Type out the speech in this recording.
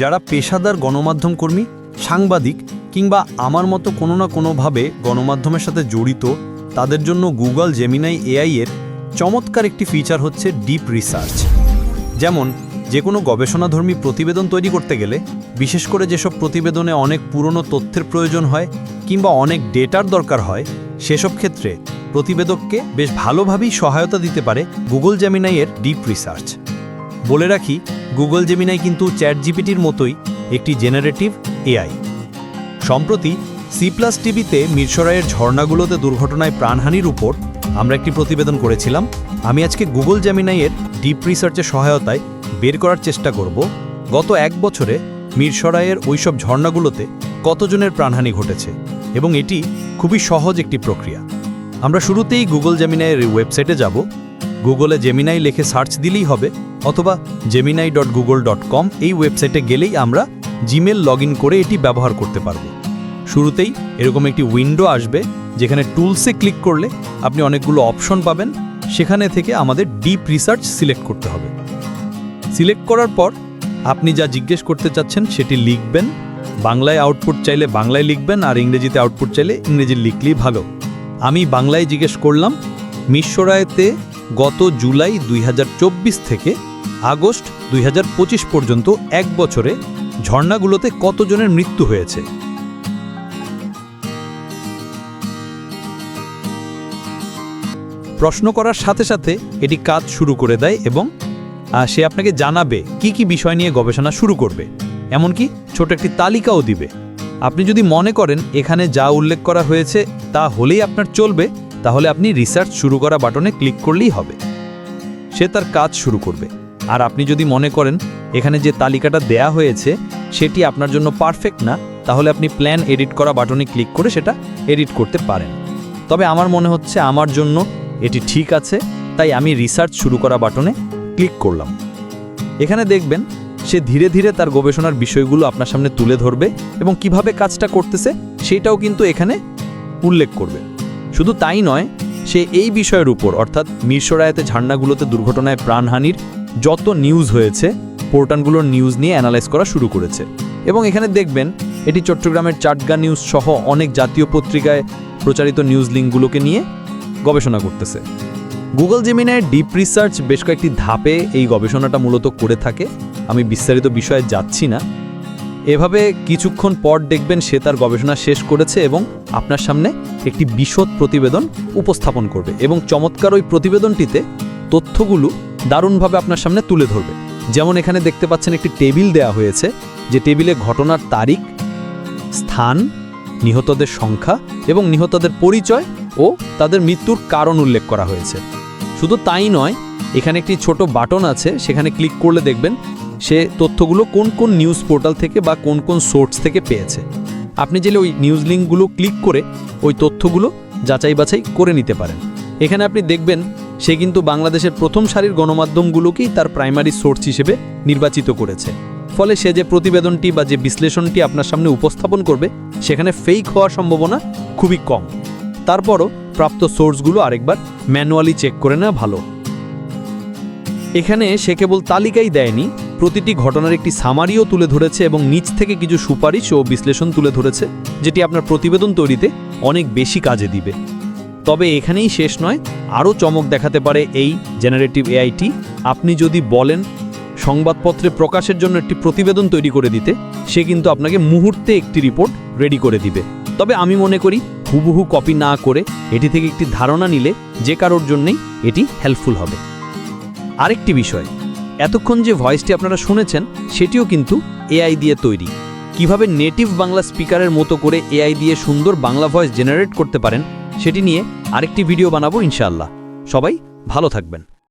যারা পেশাদার গণমাধ্যম কর্মী, সাংবাদিক কিংবা আমার মতো কোনো না কোনোভাবে গণমাধ্যমের সাথে জড়িত, তাদের জন্য গুগল জেমিনাই এআই এর চমৎকার একটি ফিচার হচ্ছে ডিপ রিসার্চ যেমন যে কোনো গবেষণাধর্মী প্রতিবেদন তৈরি করতে গেলে, বিশেষ করে যেসব প্রতিবেদনে অনেক পুরনো তথ্যের প্রয়োজন হয় কিংবা অনেক ডেটার দরকার হয়, সেসব ক্ষেত্রে প্রতিবেদককে বেশ ভালোভাবেই সহায়তা দিতে পারে গুগল জেমিনাই এর ডিপ রিসার্চ বলে রাখি গুগল জেমিনাই কিন্তু চ্যাট জিপিটির মতোই একটি জেনারেটিভ এআই সম্প্রতি সি প্লাস টিভিতে মিরসরাইয়ের ঝর্ণাগুলোতে দুর্ঘটনায় প্রাণহানির উপর আমরা একটি প্রতিবেদন করেছিলাম। আমি আজকে গুগল জ্যামিনাইয়ের ডিপ রিসার্চের সহায়তায় বের করার চেষ্টা করব। গত এক বছরে মিরসরাইয়ের ওইসব ঝর্ণাগুলোতে কতজনের প্রাণহানি ঘটেছে এবং এটি খুবই সহজ একটি প্রক্রিয়া। আমরা শুরুতেই গুগল জেমিনাইয়ের ওয়েবসাইটে যাব। গুগলে জেমিনাই লিখে সার্চ দিলেই হবে অথবা Gemini dot Google dot com এই ওয়েবসাইটে গেলেই আমরা জিমেল লগ করে এটি ব্যবহার করতে পারব। শুরুতেই এরকম একটি উইন্ডো আসবে, যেখানে টুলসে ক্লিক করলে আপনি অনেকগুলো অপশন পাবেন, সেখানে থেকে আমাদের ডিপ রিসার্চ সিলেক্ট করতে হবে। সিলেক্ট করার পর আপনি যা জিজ্ঞেস করতে চাচ্ছেন সেটি লিখবেন। বাংলায় আউটপুট চাইলে বাংলায় লিখবেন আর ইংরেজিতে আউটপুট চাইলে ইংরেজি লিখলেই ভালো। আমি বাংলায় জিজ্ঞেস করলাম মিশ্বরায়তে গত জুলাই দুই হাজার চব্বিশ থেকে আগস্ট দুই হাজার পঁচিশ পর্যন্ত এক বছরে ঝর্ণাগুলোতে কতজনের মৃত্যু হয়েছে? প্রশ্ন করার সাথে সাথে এটি কাজ শুরু করে দেয় এবং সে আপনাকে জানাবে কি কি বিষয় নিয়ে গবেষণা শুরু করবে। এমনকি ছোট একটি তালিকাও দিবে। আপনি যদি মনে করেন এখানে যা উল্লেখ করা হয়েছে তা হলেই আপনার চলবে, তাহলে আপনি রিসার্চ শুরু করা বাটনে ক্লিক করলেই হবে। সে তার কাজ শুরু করবে। আর আপনি যদি মনে করেন এখানে যে তালিকাটা দেয়া হয়েছে, সেটি আপনার জন্য পারফেক্ট না, তাহলে আপনি প্ল্যান এডিট করা বাটনে ক্লিক করে সেটা এডিট করতে পারেন। তবে আমার মনে হচ্ছে আমার জন্য এটি ঠিক আছে, তাই আমি রিসার্চ শুরু করা বাটনে ক্লিক করলাম। এখানে দেখবেন, সে ধীরে ধীরে তার গবেষণার বিষয়গুলো আপনার সামনে তুলে ধরবে এবং কীভাবে কাজটা করতেছে, সেটাও কিন্তু এখানে উল্লেখ করবে। শুধু তাই নয়, সে এই বিষয়ের উপর, অর্থাৎ মিরসরায়াতে ঝান্ডাগুলোতে দুর্ঘটনায় প্রাণহানির যত নিউজ হয়েছে, পোর্টালগুলোর নিউজ নিয়ে অ্যানালাইজ করা শুরু করেছে। এবং এখানে দেখবেন, এটি চট্টগ্রামের চাটগা নিউজ সহ অনেক জাতীয় পত্রিকায় প্রচারিত নিউজ লিঙ্কগুলোকে নিয়ে গবেষণা করতেছে। গুগল জেমিনায় ডিপ রিসার্চ বেশ কয়েকটি ধাপে এই গবেষণাটা মূলত করে থাকে। আমি বিস্তারিত বিষয়ে যাচ্ছি না। এভাবে কিছুক্ষণ পর দেখবেন সে তার গবেষণা শেষ করেছে এবং আপনার সামনে একটি বিশদ প্রতিবেদন উপস্থাপন করবে। এবং চমৎকার ওই প্রতিবেদনটিতে তথ্যগুলো দারুণভাবে আপনার সামনে তুলে ধরবে। যেমন এখানে দেখতে পাচ্ছেন একটি টেবিল দেয়া হয়েছে, যে টেবিলে ঘটনার তারিখ, স্থান, নিহতদের সংখ্যা এবং নিহতদের পরিচয় ও তাদের মৃত্যুর কারণ উল্লেখ করা হয়েছে। শুধু তাই নয়, এখানে একটি ছোট বাটন আছে, সেখানে ক্লিক করলে দেখবেন সে তথ্যগুলো কোন কোন নিউজ পোর্টাল থেকে বা কোন কোন সোর্স থেকে পেয়েছে। আপনি চাইলে ওই নিউজ লিঙ্কগুলো ক্লিক করে ওই তথ্যগুলো যাচাই বাছাই করে নিতে পারেন। এখানে আপনি দেখবেন সে কিন্তু বাংলাদেশের প্রথম সারির গণমাধ্যমগুলোকেই তার প্রাইমারি সোর্স হিসেবে নির্বাচিত করেছে। ফলে সে যে প্রতিবেদনটি বা যে বিশ্লেষণটি আপনার সামনে উপস্থাপন করবে, সেখানে ফেক হওয়ার সম্ভাবনা খুবই কম। তারপরও প্রাপ্ত সোর্সগুলো আরেকবার ম্যানুয়ালি চেক করে নেওয়া ভালো। এখানে সে কেবল তালিকাই দেয়নি, প্রতিটি ঘটনার একটি সামারিও তুলে ধরেছে এবং নিচ থেকে কিছু সুপারিশ ও বিশ্লেষণ তুলে ধরেছে, যেটি আপনার প্রতিবেদন তৈরিতে অনেক বেশি কাজে দিবে। তবে এখানেই শেষ নয়, আরও চমক দেখাতে পারে এই জেনারেটিভ এআইটি। আপনি যদি বলেন সংবাদপত্রে প্রকাশের জন্য একটি প্রতিবেদন তৈরি করে দিতে, সে কিন্তু আপনাকে মুহূর্তে একটি রিপোর্ট রেডি করে দিবে। তবে আমি মনে করি, হুবহু কপি না করে এটি থেকে একটি ধারণা নিলে যে কারোর জন্যেই এটি হেল্পফুল হবে। আরেকটি বিষয়, এতক্ষণ যে ভয়েসটি আপনারা শুনেছেন, সেটিও কিন্তু এআই দিয়ে তৈরি। কীভাবে নেটিভ বাংলা স্পিকারের মতো করে এআই দিয়ে সুন্দর বাংলা ভয়েস জেনারেট করতে পারেন সেটি নিয়ে আরেকটি ভিডিও বানাবো ইনশাআল্লাহ। সবাই ভালো থাকবেন।